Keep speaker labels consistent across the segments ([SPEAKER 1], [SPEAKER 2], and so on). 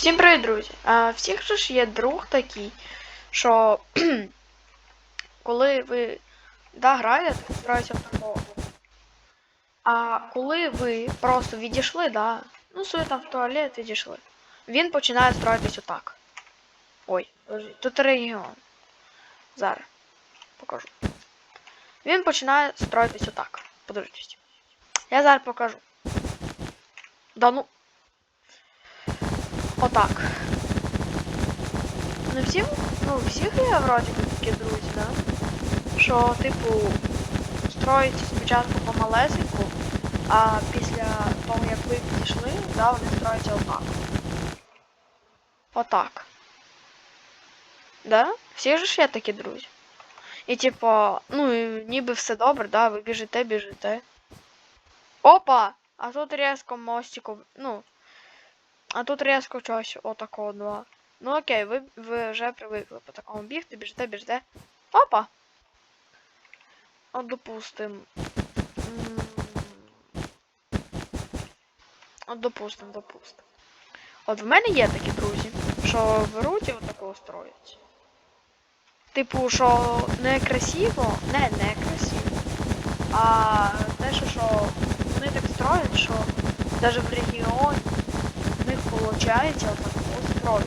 [SPEAKER 1] Всім привіт, друзі! А, всіх же ж є друг такий, що коли ви да, граєте, граєте в такого. А коли ви просто відійшли, да, ну собі там в туалет відійшли, він починає строїтись отак. Ой, тут регіон. Зараз покажу. Він починає строїтись отак. Подождіть. Я зараз покажу. Да ну. Отак. Не всім, ну, всіх є вроді такі друзі, да? Що, типу, строїть спочатку помалесеньку, а після того, як ви підійшли, да, вони строяться отак. Отак. Да? Всі ж є такі друзі. І типу, ну, ніби все добре, да, ви біжите, біжите. Опа! А тут різко мостику, ну, а тут різко щось отакого два. Ну окей, ви, ви вже привикли по такому бігти, біжите, біжите. Опа! От допустим. От допустим, допустим. От в мене є такі друзі, що беруть і отакого строять. Типу, що не красиво, не не красиво. А те, що, вони так строять, що навіть в регіоні виходить отакого строю.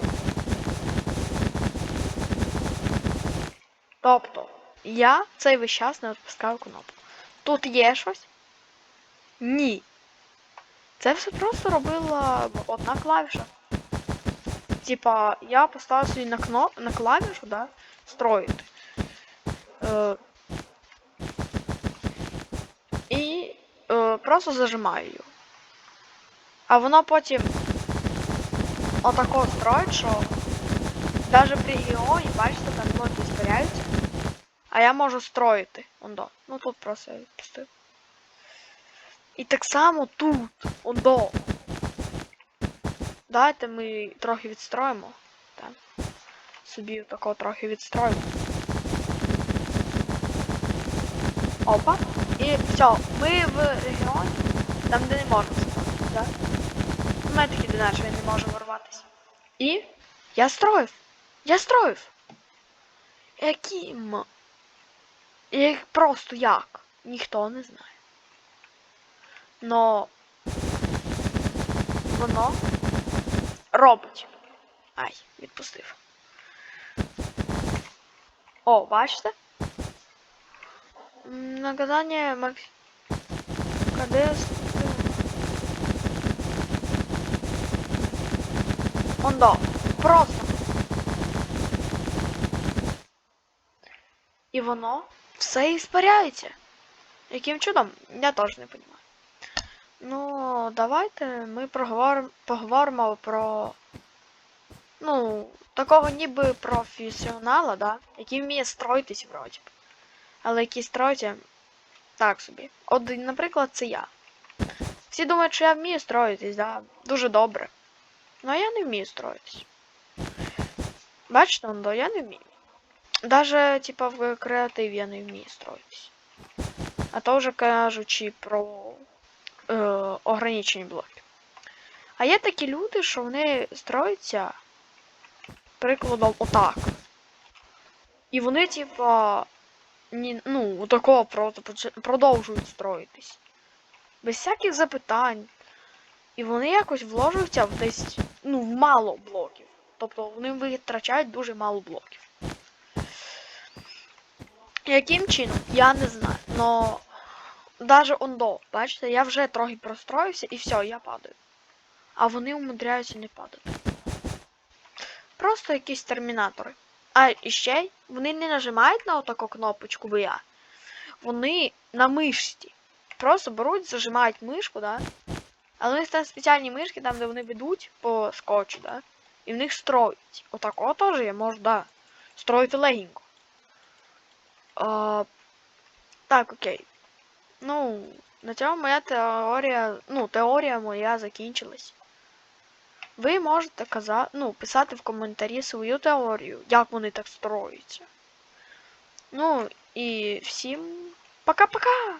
[SPEAKER 1] Тобто, я цей весь час не відпускаю кнопку. Тут є щось? Ні. Це все просто робила одна клавіша. Типа, я поставив собі на кноп... на клавішу, да, строїти. Е... І е, просто зажимаю її. А воно потім отако строїть, що навіть при регіоні, бачите, там блоки збираються. А я можу строїти. Ондо. Ну тут просто я відпустив. І так само тут. Ондо. Давайте ми трохи відстроїмо. Так. Собі тако трохи відстроїмо. Опа. І все, ми в регіоні, там де не можна строїти, так? У такі дина, що я не можу ворватися. І я строїв. Я строїв. Яким? Як просто як? Ніхто не знає. Но воно робить. Ай, відпустив. О, бачите? Наказання Макс... КДС. Ондо. Просто. І воно все іспаряється. Яким чудом? Я теж не розумію. Ну, давайте ми проговоримо, поговоримо про. Ну, такого ніби професіонала, да? Який вміє строїтись вроді. Але який строїться так собі. От, наприклад, це я. Всі думають, що я вмію строїтись, да? Дуже добре. Ну я не вмію строїтись. Бачите, Ондо, я не вмію. Даже, типа, в креативі я не вмію строїтись. А то вже кажучи про е, ограничені блоки. А є такі люди, що вони строяться прикладом отак. І вони, типа, ні, ну, такого просто продовжують строїтись. Без всяких запитань. І вони якось вложуються в десь, ну, мало блоків. Тобто вони витрачають дуже мало блоків. Яким чином? Я не знаю. Но даже ондо, бачите, я вже трохи простроївся і все, я падаю. А вони умудряються не падати. Просто якісь термінатори. А і ще вони не нажимають на отаку кнопочку, бо я. Вони на мишці. Просто беруть, зажимають мишку, да? Але них там спеціальні мишки, там, де вони ведуть по скотчу, да? І в них строїть. Отако теж я можу, да. Строїти легенько. А, так, окей. Ну, на цьому моя теорія, ну, теорія моя закінчилась. Ви можете казати, ну, писати в коментарі свою теорію, як вони так строються. Ну, і всім пока-пока!